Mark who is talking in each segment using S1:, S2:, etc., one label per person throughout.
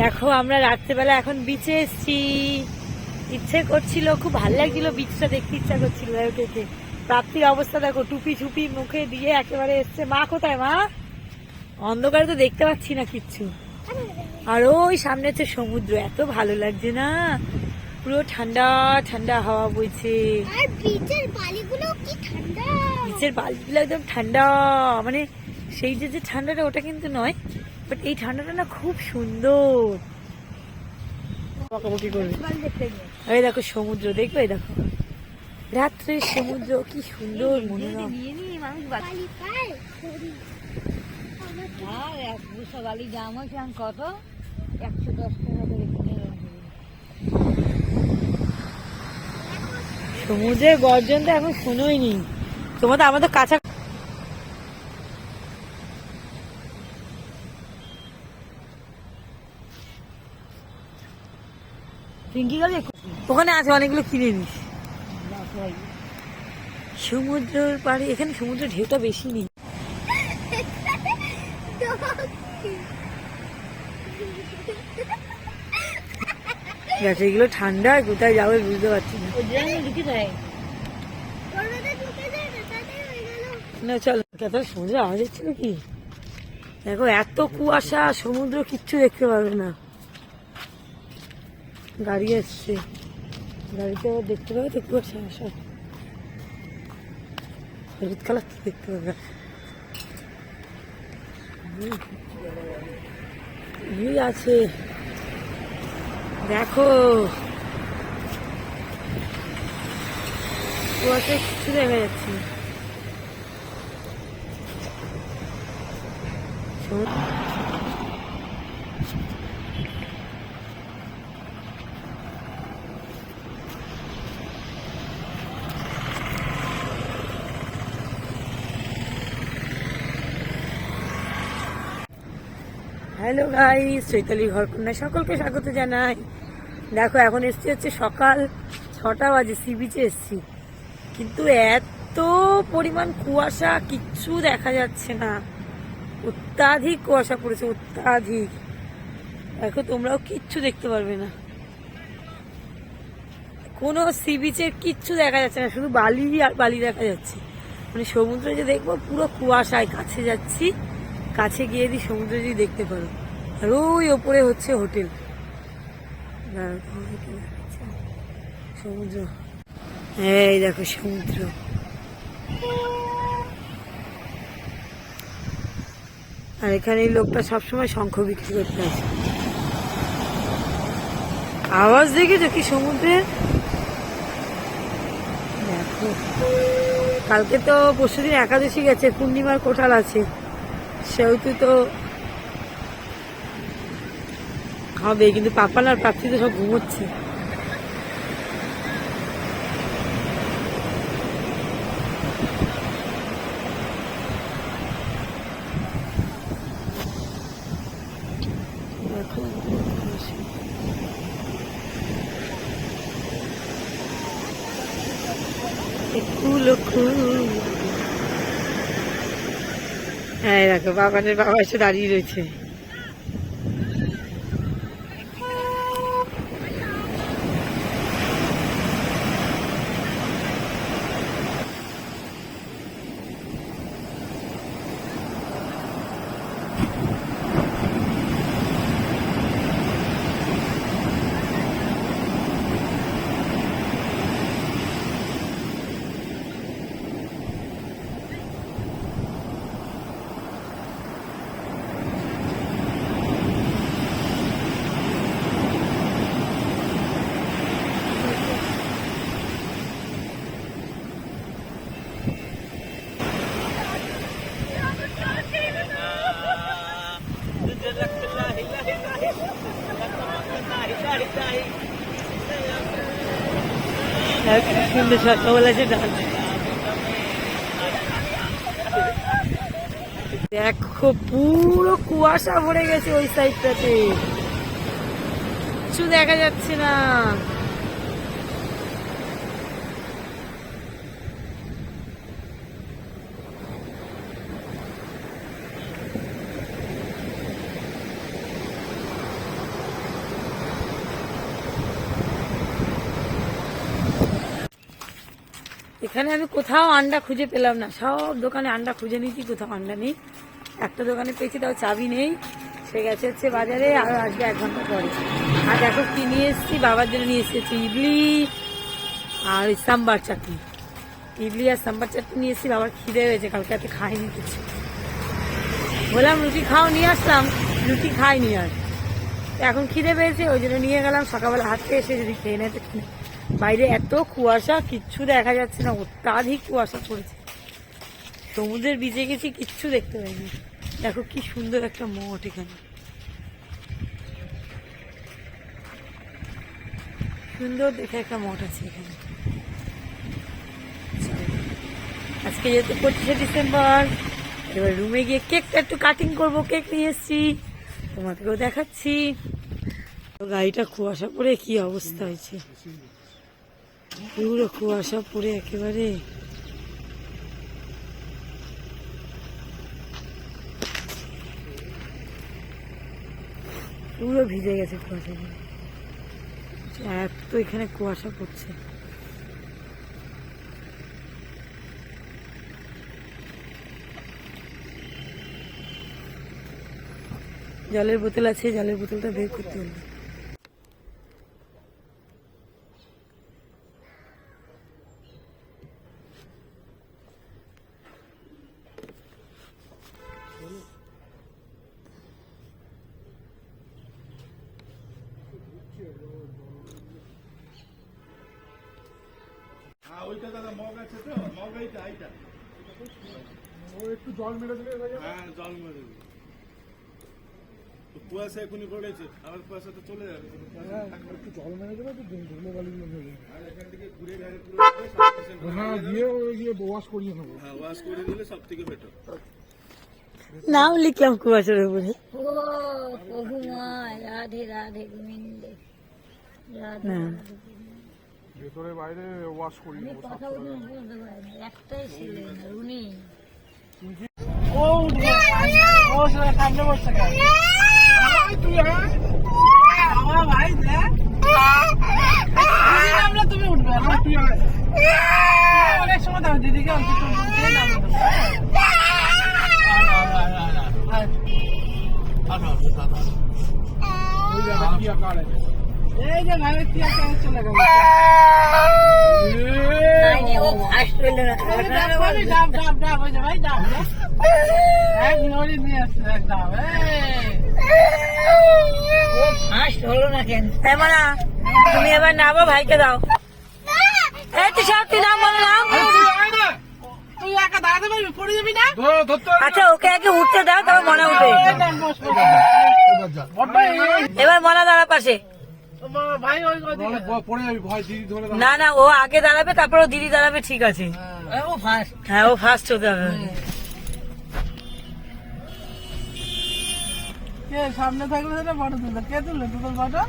S1: দেখো আমরা রাত্রেবেলা এখন বিচে এসছি। ইচ্ছে করছিল খুব ভালো লাগছিল বিচটা দেখতে ইচ্ছা করছিল প্রাপ্তির অবস্থা দেখো টুপি ছুপি মুখে দিয়ে একেবারে এসছে। মা কোথায় মা? অন্ধকারে তো দেখতে পাচ্ছি না কিচ্ছু। আর ওই সামনে হচ্ছে সমুদ্র এত ভালো লাগছে না। পুরো ঠান্ডা ঠান্ডা হাওয়া বইছে।
S2: বিচের বালিগুলো কি ঠান্ডা?
S1: একদম ঠান্ডা। মানে সেই যে যে ঠান্ডাটা ওটা কিন্তু নয়। বাট এই ঠান্ডাটা না খুব সুন্দর। বকাবকি করবে। এই দেখো সমুদ্র দেখবে? এই দেখো। রাত্রে সমুদ্র কি সুন্দর মনোরম। কত? একশো দশ টাকা সমুদ্রের গর্জন তো এখন শুনোই নি। তোমার তো আমাদের কাছা পিঙ্কি গেলে ওখানে আছে অনেকগুলো কিনে নিস। সমুদ্রের পাড়ে এখানে সমুদ্রের ঢেউটা বেশি নেই। গেছে এগুলো ঠান্ডা কোথায় যাবে বুঝতে পারছি না। চলো। কত সমুদ্র আওয়াজ হচ্ছিল কি দেখো এত কুয়াশা সমুদ্র কিচ্ছু দেখতে পাবে না। গাড়ি এসছে। গাড়িতে আবার দেখতে পাবে তো কুয়াশা সব হলুদ কালার তো দেখতে পাবে। আছে। দেখো। কুয়াশা কিছু দেখা যাচ্ছে। সমুদ্র হ্যালো ভাই চৈতালি ঘরকন্যা সকলকে স্বাগত জানাই। দেখো, এখন এসছি হচ্ছে সকাল ছটা বাজে, সি বিচে এসছি। কিন্তু এত পরিমাণ কুয়াশা, কিচ্ছু দেখা যাচ্ছে না। অত্যাধিক কুয়াশা পড়েছে, অত্যাধিক। দেখো, তোমরাও কিচ্ছু দেখতে পারবে না। কোনো সি বিচের কিচ্ছু দেখা যাচ্ছে না, শুধু বালি আর বালি দেখা যাচ্ছে। মানে সমুদ্র যে দেখব, পুরো কুয়াশায় কাছে যাচ্ছি। কাছে গিয়ে যদি দেখতে পারো। আর ওই ওপরে হচ্ছে হোটেল। সমুদ্র। এই দেখো সমুদ্র। আর এখানে লোকটা সবসময় শঙ্খ বিক্রি করতে আসে। আওয়াজ দেখেছ কি সমুদ্রে? দেখো। কালকে তো পরশুদিন একাদশী গেছে, পূর্ণিমার কোঠাল আছে। সেহেতু তো হবে কিন্তু পাপান আর প্রাপ্তি তো সব ঘুমোচ্ছে। দেখো, কুলো হ্যাঁ দেখো বাবানের বাবা এসে দাঁড়িয়ে রয়েছে। সুন্দর সকালবেলা দেখো পুরো কুয়াশা ভরে গেছে ওই সাইডটাতে কিছু দেখা যাচ্ছে না। এখানে আমি কোথাও আন্ডা খুঁজে পেলাম না। সব দোকানে আন্ডা খুঁজে নিয়েছি, কোথাও আন্ডা নেই। একটা দোকানে পেয়েছি, তাও চাবি নেই। সে গেছে হচ্ছে বাজারে, আর আসবে এক ঘণ্টা পরে। আর দেখো কি নিয়ে এসেছি, বাবার জন্য নিয়ে এসেছি ইডলি আর ওই সাম্বার চাটনি। ইডলি আর সাম্বার চাটনি নিয়ে এসেছি, বাবার খিদে হয়েছে, কালকে রাতে খাইনি কিছু। বললাম, রুটি খাও, নিয়ে আসলাম। রুটি খাইনি আর। এখন খিদে পেয়েছে, ওই জন্য নিয়ে গেলাম। সকালবেলা হাঁটতে এসে যদি খেয়ে নেয় তো। বাইরে এত কুয়াশা, কিচ্ছু দেখা যাচ্ছে না, অত্যাধিক কুয়াশা পড়েছে। সমুদ্রের বিচে গেছি, কিচ্ছু দেখতে পাইনি। দেখো কি সুন্দর একটা মঠ এখানে। সুন্দর দেখে একটা মঠ আছে এখানে। আজকে যেহেতু পঁচিশে ডিসেম্বর, এবার রুমে গিয়ে কেকটা একটু কাটিং করব, কেক নিয়ে এসেছি। তোমাদেরকেও দেখাচ্ছি। গাড়িটা কুয়াশা পড়ে, কি অবস্থা হয়েছে? পুরো কুয়াশা পড়ে একেবারে। পুরো ভিজে গেছে কুয়াশা এত এখানে কুয়াশা পড়ছে। জলের বোতল আছে, জলের বোতলটা বের করতে হবে।
S3: ও একটু জল মেরে দিলে হ্যাঁ
S4: জল মেরে দিবি। কুয়াশা এখনই পড়েছে আবার কুয়াশা তো চলে যাবে। কিন্তু কুয়াশা
S3: হ্যাঁ,
S4: থাকবে।
S3: একটু জল মেরে দেবে তো ধুলো বালিগুলো হয়ে যাবে।
S4: আর এখান থেকে ঘুরে ঘাড়ে পুরো
S3: হ্যাঁ গিয়ে ওই গিয়ে ওয়াশ করিয়ে নেব।
S4: হ্যাঁ ওয়াশ করে দিলে সব থেকে বেটার
S1: নাম লিখলাম কুয়াশার উপরে।
S2: ও প্রভু মা রাধে রাধে গোবিন্দে। রাধে
S3: ভেতরে বাইরে ওয়াশ
S2: একটাই ছিল উনি
S1: ও ও সেটা সামনে বসছে কেন আমার ভাই দেখ আমরা তুমি উঠবে অনেক সময় দাও দিদিকে অন্তত এই যে ভাই কি আছে চলে গেল। ও ফার্স্ট হইল না। ডাব ডাব ডাব ওই যে ভাই ডাব এক নড়ি নিয়ে আসছে এক ডাব ফার্স্ট হলো না কেন? এমনা তুমি এবার নামো ভাইকে দাও। এই তুই সব তুই নাম বলো নাম
S5: তুই একা দাঁড়াতে পারবি পড়ে যাবি না?
S3: ধরো ধরতে হবে।
S1: আচ্ছা ওকে আগে উঠতে দাও তবে মনে উঠবে।
S3: এবার
S1: মনে দাঁড়া পাশে। না না ও আগে দাঁড়াবে তারপর ও দিদি দাঁড়াবে ঠিক আছে। হ্যাঁ ও ফার্স্ট হতে হবে।
S5: সামনে থাকলে সেটা ফটো তুললো কে তুললো তোদের ফটো?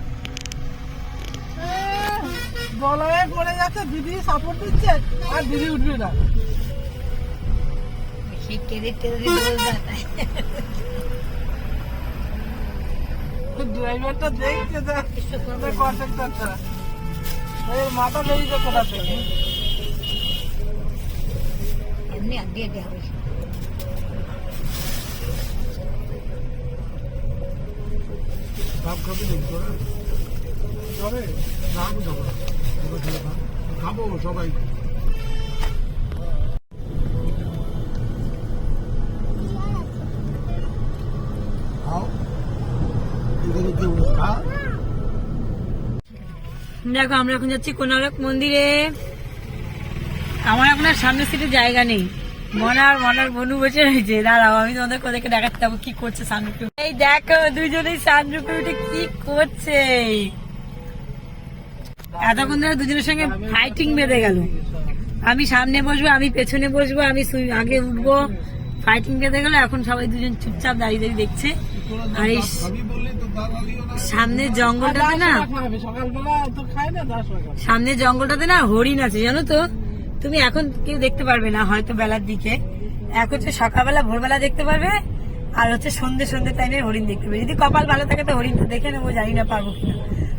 S5: গলায় পড়ে যাচ্ছে দিদি সাপোর্ট দিচ্ছে আর দিদি উঠবে না। ড্রাইভারটা দেখছে কন্ট্রাক্টরটা মাথা বেরিয়েছে কোথা থেকে
S2: এমনি আগে দিয়ে হবে
S3: ভাব? না, আমি যাব না। খাব সবাই
S1: দেখো, আমরা এখন যাচ্ছি কোনারক মন্দিরে। আমার এখন আর সামনের সিটে জায়গা নেই। মনার মনার বনু বসে রয়েছে। দাঁড়াও, আমি তোমাদের কোথাকে দেখাতে যাব কি করছে সানরূপে এই দেখো, দুজনেই সানরূপে উঠে কি করছে। এতক্ষণ ধরে দুজনের সঙ্গে ফাইটিং বেঁধে গেল। আমি সামনে বসবো, আমি পেছনে বসবো, আমি আগে উঠবো। ফাইটিং বেঁধে গেল এখন সবাই দুজন চুপচাপ দাঁড়িয়ে দাঁড়িয়ে দেখছে। আর এই। সামনে জঙ্গলটাতে না সামনে জঙ্গলটাতে না হরিণ আছে, জানো তো? তুমি এখন কেউ দেখতে পারবে না, হয়তো বেলার দিকে। এক হচ্ছে সকালবেলা, ভোরবেলা দেখতে পারবে, আর হচ্ছে সন্ধ্যে সন্ধ্যে টাইমে হরিণ দেখতে পাবে যদি কপাল ভালো থাকে তো হরিণটা দেখে নেব, জানি না পারব কিনা।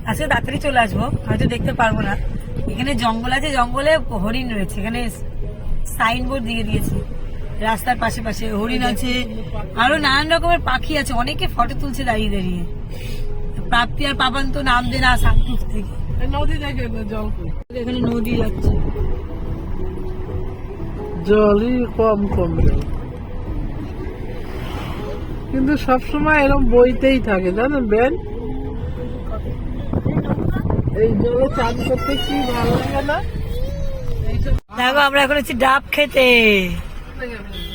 S1: আজকে তাড়াতাড়ি চলে আসব, হয়তো দেখতে পারব না। এখানে জঙ্গল আছে, জঙ্গলে হরিণ রয়েছে। এখানে সাইনবোর্ড দিয়ে দিয়েছে। রাস্তার পাশে পাশে হরিণ আছে আরও নানান রকমের পাখি আছে অনেকে ফটো তুলছে দাঁড়িয়ে দাঁড়িয়ে। প্রাপ্তি আর পাপান তো নামবে না সানপুর থেকে
S5: নদী দেখে জল
S1: এখানে নদী যাচ্ছে।
S5: জলই কম কম কিন্তু সবসময় এরকম বইতেই থাকে জানেন বেন? এই জলে চান করতে কি ভালো লাগে না?
S1: দেখো আমরা এখন হচ্ছে ডাব খেতে।
S5: এই জলে-